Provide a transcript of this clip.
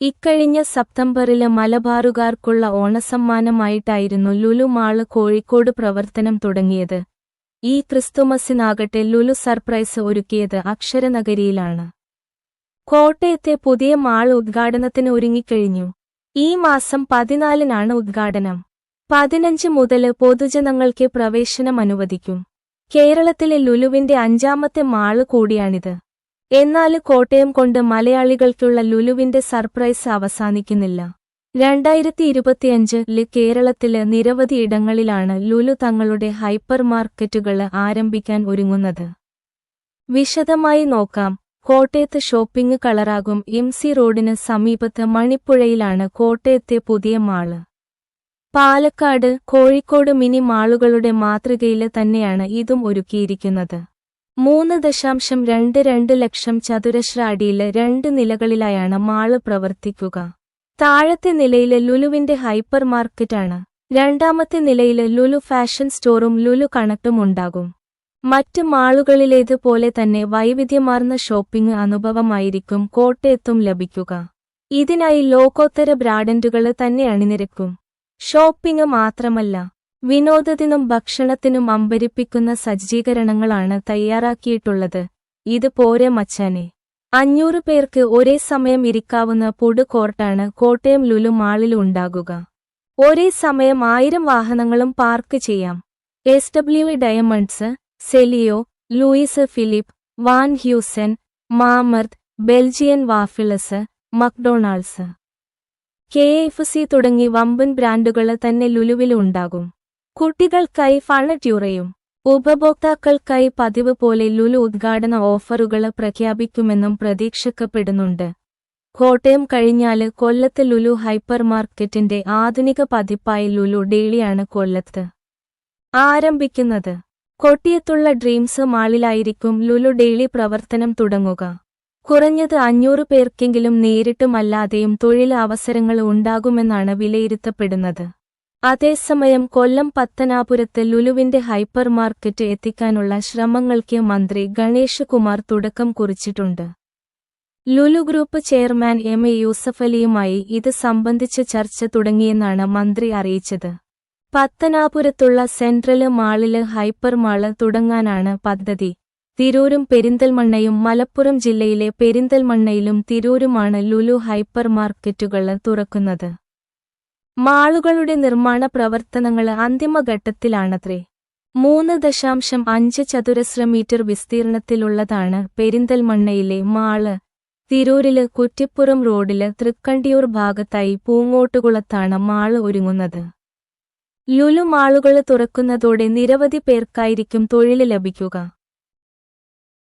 ഇക്കഴിഞ്ഞ സെപ്റ്റംബറിൽ മലബാറുകാർക്കുള്ള ഓണസമ്മാനമായിട്ടായിരുന്നു ലുലു മാൾ കോഴിക്കോട് പ്രവർത്തനം തുടങ്ങിയത്. ഈ ക്രിസ്തുമസിനാകട്ടെ ലുലു സർപ്രൈസ് ഒരുക്കിയത് അക്ഷരനഗരിയിലാണ്. കോട്ടയത്തെ പുതിയ മാൾ ഉദ്ഘാടനത്തിന് ഒരുങ്ങിക്കഴിഞ്ഞു. ഈ മാസം പതിനാലിനാണ് ഉദ്ഘാടനം. പതിനഞ്ച് മുതൽ പൊതുജനങ്ങൾക്ക് പ്രവേശനം അനുവദിക്കും കേരളത്തിലെ ലുലുവിന്റെ അഞ്ചാമത്തെ മാൾ കൂടിയാണിത്. എന്നാൽ കോട്ടയം കൊണ്ട് മലയാളികൾക്കുള്ള ലുലുവിന്റെ സർപ്രൈസ് അവസാനിക്കുന്നില്ല. രണ്ടായിരത്തി ഇരുപത്തിയഞ്ചിൽ കേരളത്തിൽ നിരവധി ഇടങ്ങളിലാണ് ലുലു തങ്ങളുടെ ഹൈപ്പർ മാർക്കറ്റുകൾ ആരംഭിക്കാൻ ഒരുങ്ങുന്നത്. വിശദമായി നോക്കാം. കോട്ടയത്ത് ഷോപ്പിംഗ് കളറാകും. എം സി റോഡിന് സമീപത്ത് മണിപ്പുഴയിലാണ് കോട്ടയത്തെ പുതിയ മാൾ. പാലക്കാട് കോഴിക്കോട് മിനി മാളുകളുടെ മാതൃകയിൽ തന്നെയാണ് ഇതും ഒരുക്കിയിരിക്കുന്നത്. മൂന്ന് ദശാംശം രണ്ട് രണ്ട് ലക്ഷം ചതുരശ്ര അടിയിലെ രണ്ട് നിലകളിലായാണ് മാൾ പ്രവർത്തിക്കുക. താഴത്തെ നിലയിലെ ലുലുവിന്റെ ഹൈപ്പർ മാർക്കറ്റാണ് രണ്ടാമത്തെ നിലയിലെ ലുലു ഫാഷൻ സ്റ്റോറും ലുലു കണക്റ്റും ഉണ്ടാകും. മറ്റ് മാളുകളിലേതുപോലെ തന്നെ വൈവിധ്യമാർന്ന ഷോപ്പിംഗ് അനുഭവമായിരിക്കും കോട്ടയത്തും ലഭിക്കുക. ഇതിനായി ലോകോത്തര ബ്രാൻഡുകൾ തന്നെ അണിനിരക്കും. ഷോപ്പിംഗ് മാത്രമല്ല വിനോദത്തിനും ഭക്ഷണത്തിനും അമ്പരിപ്പിക്കുന്ന സജ്ജീകരണങ്ങളാണ് തയ്യാറാക്കിയിട്ടുള്ളത്. ഇത് പോരെ മച്ചാനെ. അഞ്ഞൂറ് പേർക്ക് ഒരേ സമയം ഇരിക്കാവുന്ന ഫുഡ് കോർട്ടാണ് കോട്ടയം ലുലു മാളിൽ ഉണ്ടാകുക. ഒരേ സമയം ആയിരം വാഹനങ്ങളും പാർക്ക് ചെയ്യാം. S W diamonds Celio Louis Philippe Van Heusen മാമർത്ത് Belgian waffles McDonald's. K F C തുടങ്ങി വമ്പൻ ബ്രാൻഡുകൾ തന്നെ ലുലുവിലുണ്ടാകും കുട്ടികൾക്കായി ഫണട്യൂറയും ഉപഭോക്താക്കൾക്കായി പതിവ് പോലെ ലുലു ഉദ്ഘാടന ഓഫറുകൾ പ്രഖ്യാപിക്കുമെന്നും പ്രതീക്ഷിക്കപ്പെടുന്നുണ്ട്. കോട്ടയം കഴിഞ്ഞാൽ കൊല്ലത്ത് ലുലു ഹൈപ്പർ മാർക്കറ്റിന്റെ ആധുനിക പതിപ്പായ ലുലു ഡെയിലിയാണ് കൊല്ലത്ത് ആരംഭിക്കുന്നത്. കൊട്ടിയത്തുള്ള ഡ്രീംസ് മാളിലായിരിക്കും ലുലു ഡെയിലി പ്രവർത്തനം തുടങ്ങുക. കുറഞ്ഞത് അഞ്ഞൂറ് പേർക്കെങ്കിലും നേരിട്ടുമല്ലാതെയും തൊഴിൽ അവസരങ്ങൾ ഉണ്ടാകുമെന്നാണ് വിലയിരുത്തപ്പെടുന്നത്. അതേസമയം കൊല്ലം പത്തനാപുരത്ത് ലുലുവിന്റെ ഹൈപ്പർ മാർക്കറ്റ് എത്തിക്കാനുള്ള ശ്രമങ്ങൾക്ക് മന്ത്രി ഗണേഷ് കുമാർ തുടക്കം കുറിച്ചിട്ടുണ്ട്. Lulu group chairman M A യൂസഫലിയുമായി ഇത് സംബന്ധിച്ച ചർച്ച തുടങ്ങിയെന്നാണ് മന്ത്രി അറിയിച്ചത്. പത്തനാപുരത്തുള്ള സെൻട്രൽ മാളിൽ ഹൈപ്പർ മാൾ തുടങ്ങാനാണ് പദ്ധതി. തിരൂരും പെരിന്തൽമണ്ണയും മലപ്പുറം ജില്ലയിലെ പെരിന്തൽമണ്ണയിലും തിരൂരുമാണ് ലുലു ഹൈപ്പർ മാർക്കറ്റുകൾ തുറക്കുന്നത്. മാളുകളുടെ നിർമ്മാണ പ്രവർത്തനങ്ങൾ അന്തിമഘട്ടത്തിലാണത്രേ. മൂന്ന് ദശാംശം അഞ്ച് ചതുരശ്ര മീറ്റർ വിസ്തീർണത്തിലുള്ളതാണ് പെരിന്തൽമണ്ണയിലെ മാൾ. തിരൂരിൽ കുറ്റിപ്പുറം റോഡിൽ തൃക്കണ്ടിയൂർ ഭാഗത്തായി പൂങ്ങോട്ടുകുളത്താണ് മാൾ ഒരുങ്ങുന്നത്. ലുലു മാളുകൾ തുറക്കുന്നതോടെ നിരവധി പേർക്കായിരിക്കും തൊഴിൽ ലഭിക്കുക.